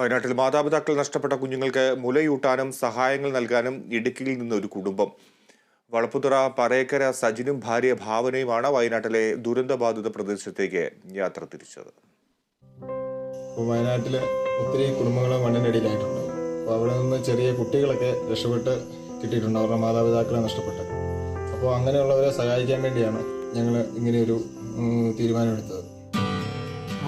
വയനാട്ടിൽ മാതാപിതാക്കൾ നഷ്ടപ്പെട്ട കുഞ്ഞുങ്ങൾക്ക് മുലയൂട്ടാനും സഹായങ്ങൾ നൽകാനും ഇടുക്കിയിൽ നിന്ന് ഒരു കുടുംബം. വളപ്പുതുറ പറയക്കര സജിനും ഭാര്യ ഭാവനയുമാണ് വയനാട്ടിലെ ദുരന്തബാധിത പ്രദേശത്തേക്ക് യാത്ര തിരിച്ചത്. അപ്പോൾ വയനാട്ടിൽ ഒത്തിരി കുടുംബങ്ങൾ മണ്ണിനടിയിലായിട്ടുണ്ട്. അപ്പോൾ അവിടെ നിന്ന് ചെറിയ കുട്ടികളൊക്കെ രക്ഷപ്പെട്ട് കിട്ടിയിട്ടുണ്ട് അവരുടെ മാതാപിതാക്കളെ നഷ്ടപ്പെട്ട്. അപ്പോൾ അങ്ങനെയുള്ളവരെ സഹായിക്കാൻ വേണ്ടിയാണ് ഞങ്ങൾ ഇങ്ങനെയൊരു തീരുമാനമെടുത്തത്.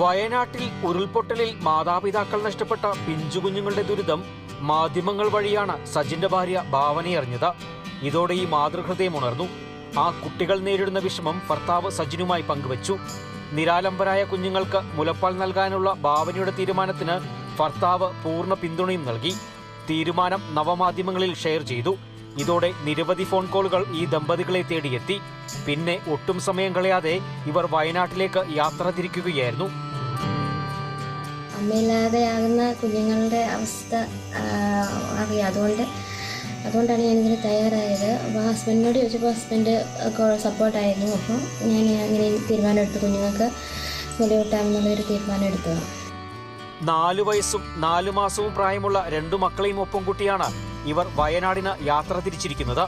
വയനാട്ടിൽ ഉരുൾപൊട്ടലിൽ മാതാപിതാക്കൾ നഷ്ടപ്പെട്ട പിഞ്ചുകുഞ്ഞുങ്ങളുടെ ദുരിതം മാധ്യമങ്ങൾ വഴിയാണ് സജിന്റെ ഭാര്യ ഭാവനയറിഞ്ഞത് ഇതോടെ ഈ മാതൃഹൃദയം ഉണർന്നു. ആ കുട്ടികൾ നേരിടുന്ന വിഷമം ഭർത്താവ് സജിനുമായി പങ്കുവച്ചു. നിരാലംബരായ കുഞ്ഞുങ്ങൾക്ക് മുലപ്പാൽ നൽകാനുള്ള ഭാവനയുടെ തീരുമാനത്തിന് ഭർത്താവ് പൂർണ പിന്തുണയും നൽകി. തീരുമാനം നവമാധ്യമങ്ങളിൽ ഷെയർ ചെയ്തു. ഇതോടെ നിരവധി ഫോൺ കോളുകൾ ഈ ദമ്പതികളെ തേടിയെത്തി. പിന്നെ ഒട്ടും സമയം കളയാതെ ഇവർ വയനാട്ടിലേക്ക് യാത്ര തിരിക്കുകയായിരുന്നു. അമ്മയില്ലാതെയാകുന്ന കുഞ്ഞുങ്ങളുടെ അവസ്ഥ അറിയാം. അതുകൊണ്ട് അതുകൊണ്ടാണ് ഞാനിതിന് തയ്യാറായത്. അപ്പോൾ ഹസ്ബൻഡിനോട് ചോദിച്ചപ്പോൾ ഹസ്ബൻഡ് സപ്പോർട്ടായിരുന്നു അപ്പോൾ ഞാൻ അങ്ങനെ തീരുമാനമെടുത്തു കുഞ്ഞുങ്ങൾക്ക് മുലയൂട്ടാമെന്നുള്ളൊരു തീരുമാനം എടുത്തത് നാലു വയസ്സും നാലു മാസവും പ്രായമുള്ള രണ്ടു മക്കളെയും ഒപ്പം കൂട്ടിയാണ് ഇവർ വയനാടിന് യാത്ര തിരിച്ചിരിക്കുന്നത്.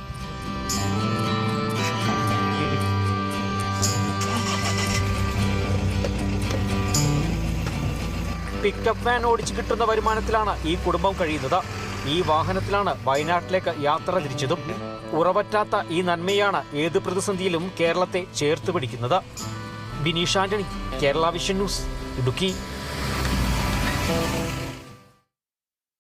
പിക്കപ്പ് വാൻ ഓടിച്ചു കിട്ടുന്ന വരുമാനത്തിലാണ് ഈ കുടുംബം കഴിയുന്നത്. ഈ വാഹനത്തിലാണ് വയനാട്ടിലേക്ക് യാത്ര തിരിച്ചതും. ഉറവറ്റാത്ത ഈ നന്മയാണ് ഏത് പ്രതിസന്ധിയിലും കേരളത്തെ ചേർത്ത് പിടിക്കുന്നത്. Bineesh Antony Kerala vision news Idukki.